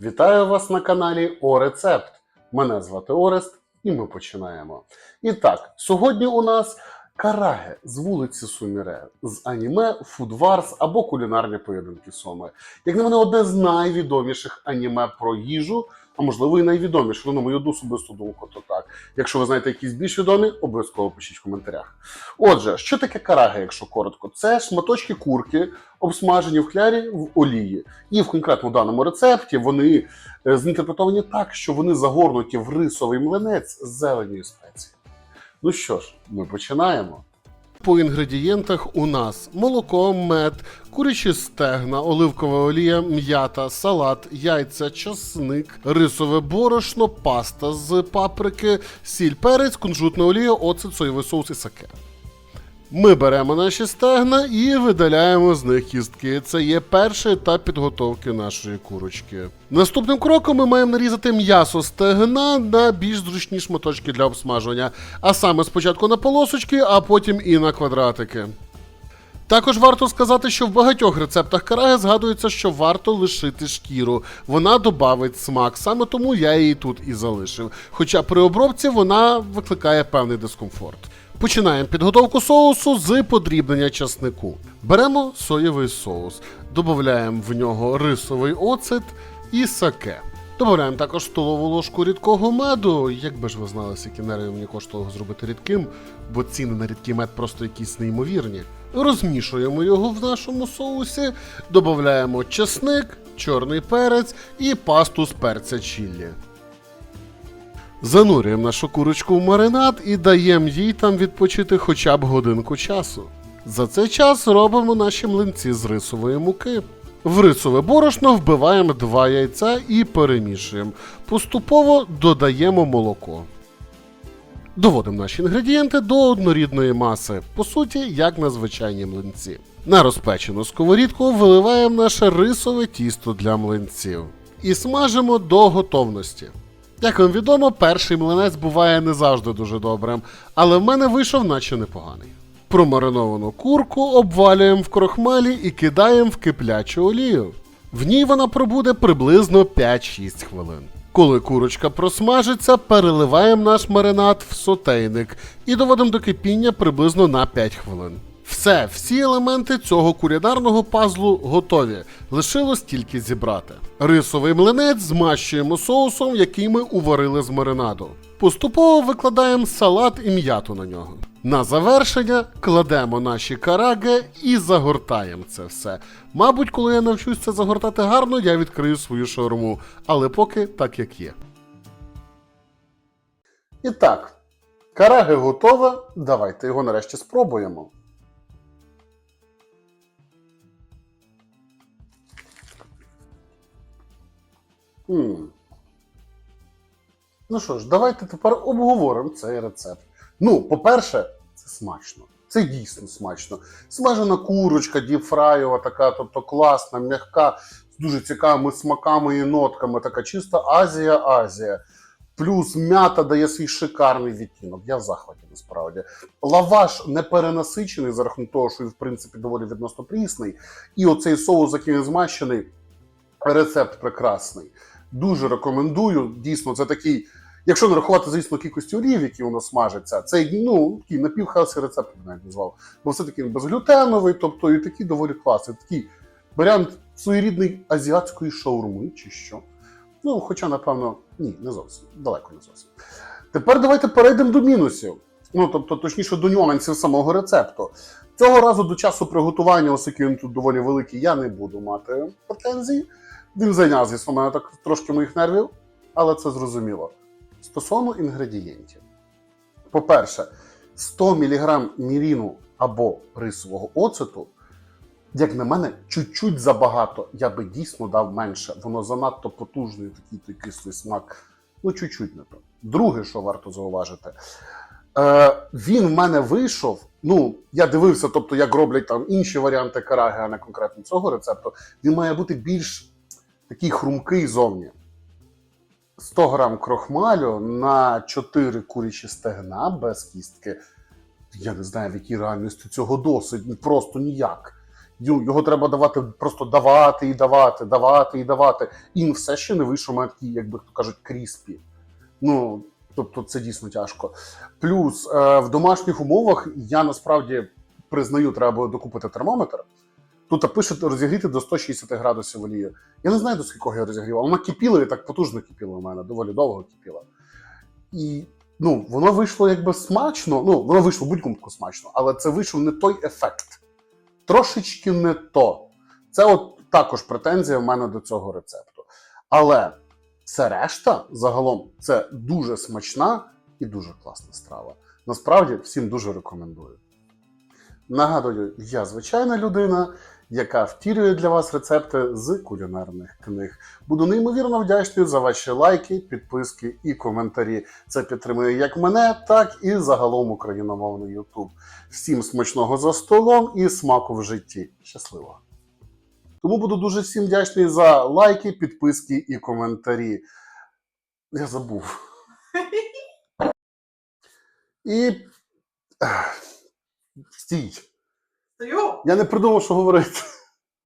Вітаю вас на каналі Орецепт. Мене звати Орест, і ми починаємо. І так, сьогодні у нас караге з вулиці Суміре з аніме Wars або кулінарні поєдинки Соми. Як на мене, одне з найвідоміших аніме про їжу, а можливо і найвідоміше, ну, на мою особисту думку, то так. Якщо ви знаєте якісь більш відомі, обов'язково пишіть в коментарях. Отже, що таке караге, якщо коротко? Це шматочки курки, обсмажені в хлярі в олії. І в конкретно даному рецепті вони е, зінтерпретовані так, що вони загорнуті в рисовий млинець з зеленою спецією. Ну що ж, ми починаємо. По інгредієнтах у нас молоко, мед, курячі стегна, оливкова олія, м'ята, салат, яйця, часник, рисове борошно, паста з паприки, сіль, перець, кунжутна олія, оцет, соєвий соус і саке. Ми беремо наші стегна і видаляємо з них кістки. Це є перший етап підготовки нашої курочки. Наступним кроком ми маємо нарізати м'ясо стегна на більш зручні шматочки для обсмажування, а саме спочатку на полосочки, а потім і на квадратики. Також варто сказати, що в багатьох рецептах караги згадується, що варто лишити шкіру. Вона додавить смак, саме тому я її тут і залишив. Хоча при обробці вона викликає певний дискомфорт. Починаємо підготовку соусу з подрібнення часнику. Беремо соєвий соус, додаємо в нього рисовий оцет і саке. Додаємо також столову ложку рідкого меду. Якби ж ви знали, скільки нервів мені коштувало зробити рідким, бо ціни на рідкий мед просто якісь неймовірні. Розмішуємо його в нашому соусі, додаємо чесник, чорний перець і пасту з перця чіллі. Занурюємо нашу курочку в маринад і даємо їй там відпочити хоча б годинку часу. За цей час робимо наші млинці з рисової муки. В рисове борошно вбиваємо два яйця і перемішуємо. Поступово додаємо молоко. Доводимо наші інгредієнти до однорідної маси, по суті, як на звичайні млинці. На розпечену сковорідку виливаємо наше рисове тісто для млинців і смажимо до готовності. Як вам відомо, перший млинець буває не завжди дуже добрим, але в мене вийшов наче непоганий. Промариновану курку обвалюємо в крохмалі і кидаємо в киплячу олію. В ній вона пробуде приблизно 5-6 хвилин. Коли курочка просмажиться, переливаємо наш маринад в сотейник і доводимо до кипіння приблизно на 5 хвилин. Все, всі елементи цього кулінарного пазлу готові. Лишилось тільки зібрати. Рисовий млинець змащуємо соусом, який ми уварили з маринаду. Поступово викладаємо салат і м'яту на нього. На завершення кладемо наші караги і загортаємо це все. Мабуть, коли я навчусь це загортати гарно, я відкрию свою шаурму, але поки так як є. І так, караги готове. Давайте його нарешті спробуємо. Ну що ж, давайте тепер обговоримо цей рецепт. Ну, по-перше, це смачно. Це дійсно смачно. Смажена курочка, діпфраєва, така, тобто класна, м'яка, з дуже цікавими смаками і нотками. Така чиста Азія, Азія. Плюс м'ята дає свій шикарний відтінок. Я в захваті насправді. Лаваш не перенасичений за рахунок того, що він, в принципі, доволі відносно прісний. І оцей соус, який він змащений, рецепт прекрасний. Дуже рекомендую. Дійсно, це такий. Якщо не рахувати, звісно, кількості олів, які воно смажиться, це ну, такий напівхелсі рецепт, я навіть назвав. Бо все-таки безглютеновий, тобто і такий доволі класний. Такий варіант своєрідний азіатської шаурми чи що. Ну, хоча, напевно, ні, не зовсім. Далеко не зовсім. Тепер давайте перейдемо до мінусів. Ну, тобто, точніше, до нюансів самого рецепту. Цього разу до часу приготування, оскільки він тут доволі великий, я не буду мати претензій. Він зайняв, звісно, мене так трошки моїх нервів, але це зрозуміло. Стосовно інгредієнтів. По-перше, 100 мг міріну або рисового оцету, як на мене, чуть-чуть забагато. Я би дійсно дав менше. Воно занадто потужний такий той кислий смак. Ну, чуть-чуть не то. Друге, що варто зауважити, е, він в мене вийшов. Ну, я дивився, тобто, як роблять там інші варіанти караги, а не конкретно цього рецепту. Він має бути більш такий хрумкий зовні. 100 грам крохмалю на 4 курячі стегна без кістки. Я не знаю, в якій реальності цього досить, ну, просто ніяк. Його треба давати, просто давати і давати, давати і давати. І все ще не вийшов мене такий, як би то кажуть, кріспі. Ну, тобто це дійсно тяжко. Плюс е, в домашніх умовах я насправді признаю, треба докупити термометр. Тут пишуть розігріти до 160 градусів олію. Я не знаю, до скількох я розігрівав. Вона кипіла і так потужно кипіла у мене, доволі довго кипіла. І ну, воно вийшло якби смачно. Ну, воно вийшло випадку смачно, але це вийшов не той ефект. Трошечки не то. Це от також претензія в мене до цього рецепту. Але все решта загалом це дуже смачна і дуже класна страва. Насправді всім дуже рекомендую. Нагадую, я звичайна людина, яка втілює для вас рецепти з кулінарних книг. Буду неймовірно вдячний за ваші лайки, підписки і коментарі. Це підтримує як мене, так і загалом україномовний YouTube. Всім смачного за столом і смаку в житті. Щасливо! Тому буду дуже всім вдячний за лайки, підписки і коментарі. Я забув. І. Стій. Я не придумав, що говорити.